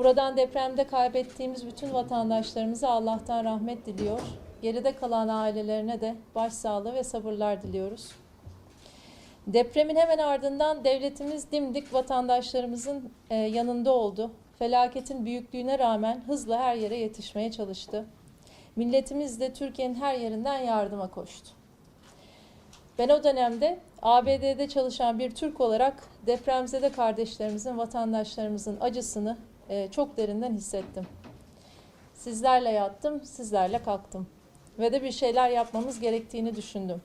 Buradan depremde kaybettiğimiz bütün vatandaşlarımıza Allah'tan rahmet diliyor. Geride kalan ailelerine de başsağlığı ve sabırlar diliyoruz. Depremin hemen ardından devletimiz dimdik vatandaşlarımızın e, yanında oldu. Felaketin büyüklüğüne rağmen hızla her yere yetişmeye çalıştı. Milletimiz de Türkiye'nin her yerinden yardıma koştu. Ben o dönemde ABD'de çalışan bir Türk olarak depremzede kardeşlerimizin, vatandaşlarımızın acısını e, çok derinden hissettim. Sizlerle yattım, sizlerle kalktım ve de bir şeyler yapmamız gerektiğini düşündüm.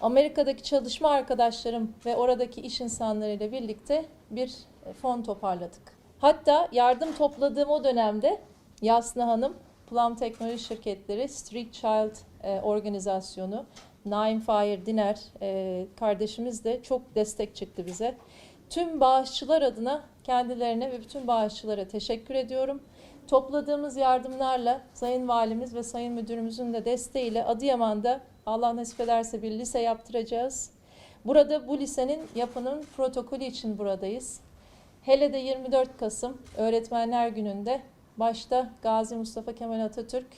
Amerika'daki çalışma arkadaşlarım ve oradaki iş insanlarıyla birlikte bir e, fon toparladık. Hatta yardım topladığım o dönemde Yasna Hanım, Plum Teknoloji Şirketleri, Street Child e, Organizasyonu, Naim Fahir Diner e, kardeşimiz de çok destek çıktı bize. Tüm bağışçılar adına kendilerine ve bütün bağışçılara teşekkür ediyorum. Topladığımız yardımlarla Sayın Valimiz ve Sayın Müdürümüzün de desteğiyle Adıyaman'da Allah nasip ederse bir lise yaptıracağız. Burada bu lisenin yapının protokolü için buradayız. Hele de 24 Kasım Öğretmenler Günü'nde başta Gazi Mustafa Kemal Atatürk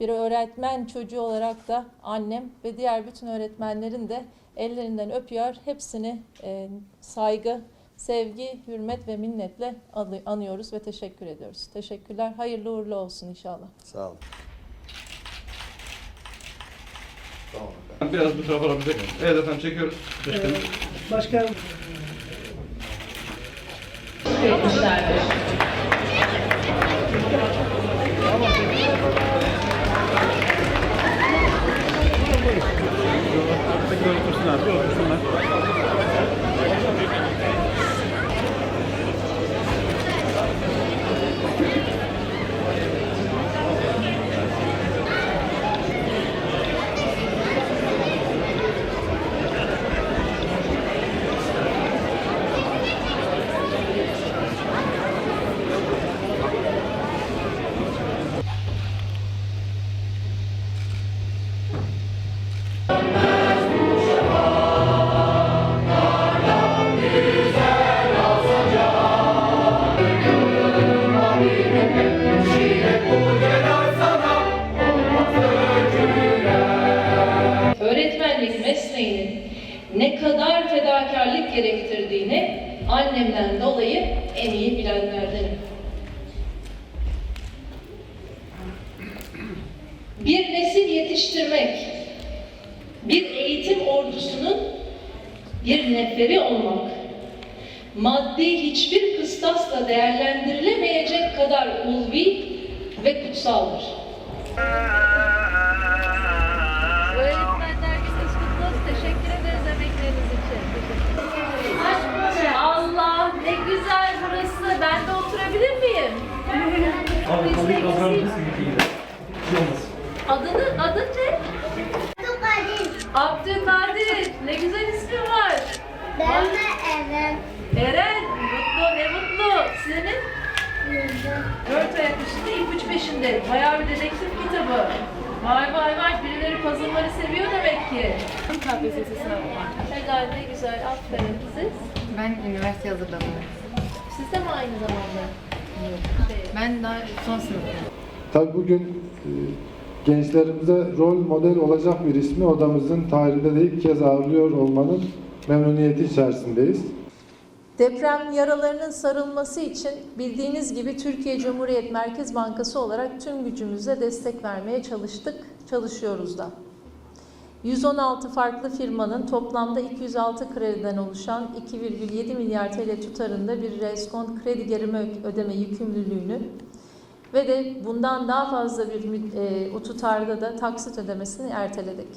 bir öğretmen çocuğu olarak da annem ve diğer bütün öğretmenlerin de ellerinden öpüyor. Hepsini e, saygı, sevgi, hürmet ve minnetle anı- anıyoruz ve teşekkür ediyoruz. Teşekkürler. Hayırlı uğurlu olsun inşallah. Sağ olun. Tamam. Biraz bu tarafa alabilir Evet efendim çekiyoruz. Başkan Obrigado. Mesleğinin ne kadar fedakarlık gerektirdiğini annemden dolayı en iyi bilenlerdenim. Bir nesil yetiştirmek, bir eğitim ordusunun bir neferi olmak, maddi hiçbir kıstasla değerlendirilemeyecek kadar ulvi ve kutsaldır. Öğretmenler Gününüz kutlu olsun. Teşekkür ederiz emekleriniz için. Allah ne güzel burası. Ben de oturabilir miyim? Adını, adın ne? Abdülkadir. Ne güzel ismin var. Ben de Eren. Eren. Mutlu, ne mutlu. Senin? Dört ayak üstünde, ipucu peşinde. Bayağı bir dedektif kitabı. Vay vay vay, birileri puzzle'ları seviyor demek ki. KPSS sınavı var. Helal ne güzel, aferin. Siz? Ben üniversite hazırlanıyorum. Siz de mi aynı zamanda? Ben daha son sınıftayım. Tabii bugün e, gençlerimize rol model olacak bir ismi odamızın tarihinde de ilk kez ağırlıyor olmanın memnuniyeti içerisindeyiz. Deprem yaralarının sarılması için bildiğiniz gibi Türkiye Cumhuriyet Merkez Bankası olarak tüm gücümüzle destek vermeye çalıştık, çalışıyoruz da. 116 farklı firmanın toplamda 206 krediden oluşan 2,7 milyar TL tutarında bir reskont kredi geri ödeme yükümlülüğünü ve de bundan daha fazla bir e, o tutarda da taksit ödemesini erteledik.